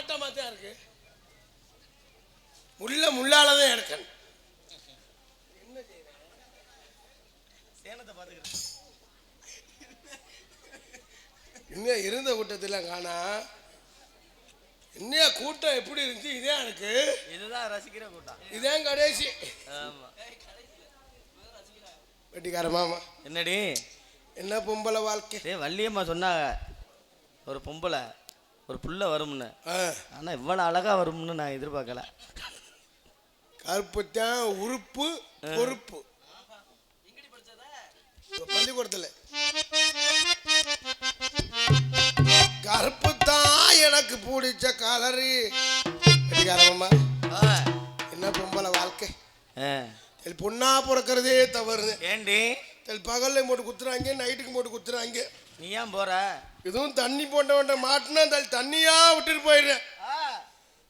நாட்டமா தான் இருக்கு? முள்ள முள்ளால தான் எடுக்கணும். சேனத்தை பாத்துக்கிறேன். இன்னும் இருந்த கூட்டத்தில் காணா? இன்னும் கூட்டம் எப்படி இருந்துச்சு? இதே எனக்கு. இதுதான் ரசிக்கிற கூட்டம். இதான் கடைசி. வெட்டிக்கார மாமா. என்னடி? என்ன பொம்பளை வாழ்க்கை? வள்ளியம்மா சொன்னாங்க. ஒரு பொம்பளை. ஒரு புள்ள வரும்னு. ஆ, ஆனா இவ்வளவு அழகா வரும்னு நான் எதிர்பார்க்கல. கருப்பு தான் உறுப்பு பொறுப்பு. பள்ளிக்கூடத்தில். கருப்பு தான் எனக்கு பிடிச்ச கலரு ஆ, என்ன பொம்பளை வாழ்க்கை. பொண்ணா பிறக்கிறதே தவறு ஏண்டி? பகல்ல போட்டு குத்துறாங்க நைட்டுக்கு போட்டு குத்துறாங்க. நீ ஏன் போற? இதுவும் தண்ணி போட்டவன்ட்ட மாட்டினா தல் தண்ணியா விட்டுட்டு போயிடுறேன்.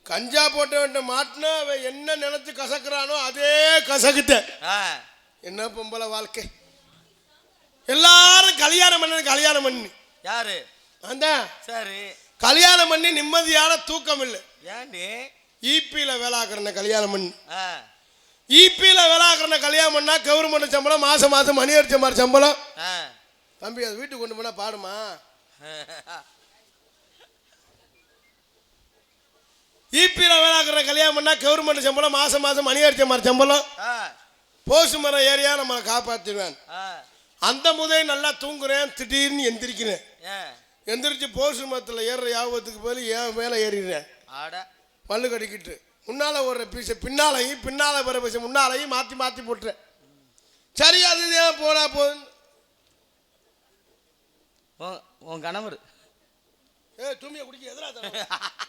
கஞ்சா போட்டவன்ட்ட மாட்டினா அவன் என்ன நினைச்சு கசக்குறானோ அதே கசக்குத்த ஆ, என்ன பொம்பளை வாழ்க்கை? எல்லாரும் கல்யாணம் பண்ண கல்யாணம் பண்ணி. யாரு? அந்த சரி. கல்யாணம் பண்ணி நிம்மதியான தூக்கம் இல்லை ஏண்டி ஈபியில் வேலாக்குறன கல்யாணம் பண்ணி. ஆ, ஈபியில் வேலாக்குறன கல்யாணம் பண்ணா கவர்மெண்ட் சம்பளம் மாசம் மாசம் மணி அடிச்ச மாதிரி சம்பளம். தம்பி அது வீட்டுக்கு கொண்டு போனா பாடுமா? ஈபியில் வேலாக்குற கல்யாணம் பண்ணா கவர்மெண்ட் சம்பளம் மாசம் மாசம் மணி அடிச்ச மாதிரி சம்பளம். போசு மரம் ஏரியா நம்மளை காப்பாற்றிடுவேன். அந்த முதே நல்லா தூங்குறேன் திடீர்னு எந்திரிக்கிறேன். எந்திரிச்சு போசு மரத்தில் ஏறுற யாபத்துக்கு போய் ஏன் மேலே ஏறிடுறேன். மல்லு கடிக்கிட்டு. முன்னால் ஒரு பீஸை பின்னாலையும் பின்னால் வர பீஸை முன்னாலையும் மாற்றி மாற்றி போட்டுறேன் சரி அது ஏன் போனா போதும் உன் கணவர். ஏ தூமியை குடிக்க எதிராக